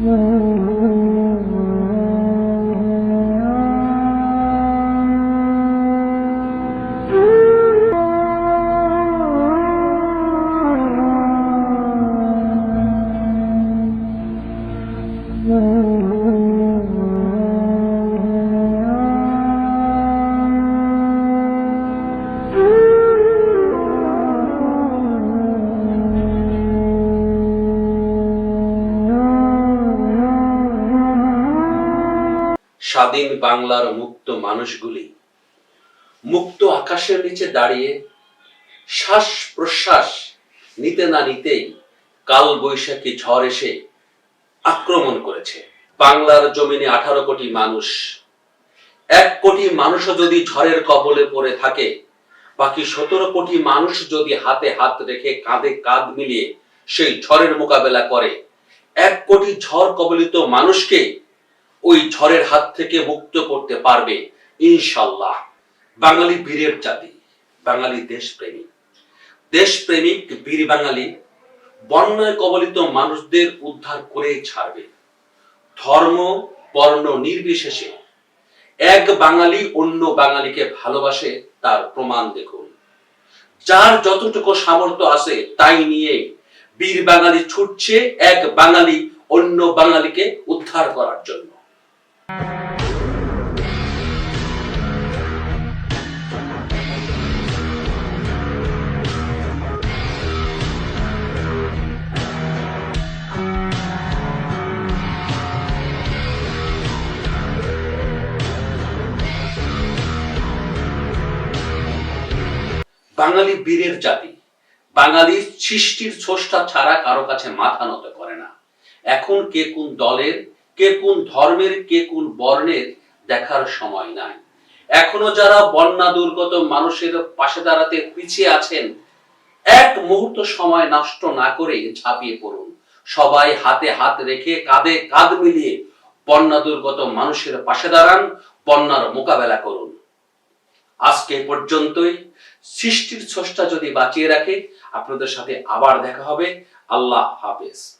Mm-hmm. স্বাধীন বাংলার মুক্ত মানুষগুলি মুক্ত আকাশের নিচে দাঁড়িয়ে শ্বাস প্রশ্বাস নিতে না নিতেই কাল বৈশাখী ঝড় এসে আক্রমণ করেছে। বাংলার জমিনে আঠারো কোটি মানুষ, এক কোটি মানুষও যদি ঝড়ের কবলে পড়ে থাকে, বাকি সতেরো কোটি মানুষ যদি হাতে হাত রেখে কাঁধে কাঁধ মিলিয়ে সেই ঝড়ের মোকাবেলা করে, এক কোটি ঝড় কবলিত মানুষকে ওই ঝড়ের হাত থেকে মুক্ত করতে পারবে ইনশাল্লাহ বাঙালি বীরের জাতি, বাঙালি দেশপ্রেমিক দেশপ্রেমিক বীর বাঙালি বন্যায় কবলিত মানুষদের উদ্ধার করে ছাড়বে। ধর্ম, বর্ণ নির্বিশেষে এক বাঙালি অন্য বাঙালিকে ভালোবাসে তার প্রমাণ দেখুন। যার যতটুকু সামর্থ্য আছে তাই নিয়ে বীর বাঙালি ছুটছে এক বাঙালি অন্য বাঙালিকে উদ্ধার করার জন্য। বাঙালি বীরের জাতি। বাঙালি সৃষ্টির স্রষ্টা ছাড়া কারও কাছে মাথা নত করে না। এখন কে কোন দলের, কে কোন ধর্মের, কে কোন বর্ণের দেখার সময় নাই। এখনও যারা বন্যা দুর্গত মানুষের পাশে দাঁড়াতে পিছিয়ে আছেন, এক মুহূর্ত সময় নষ্ট না করে ঝাঁপিয়ে পড়ুন। সবাই হাতে হাত রেখে কাঁধে কাঁধ মিলিয়ে বন্যা দুর্গত মানুষের পাশে দাঁড়ান, বন্যার মোকাবেলা করুন। আজকে পর্যন্তই। সৃষ্টির স্রষ্টা যদি বাঁচিয়ে রাখে আপনাদের সাথে আবার দেখা হবে। আল্লাহ হাফেজ।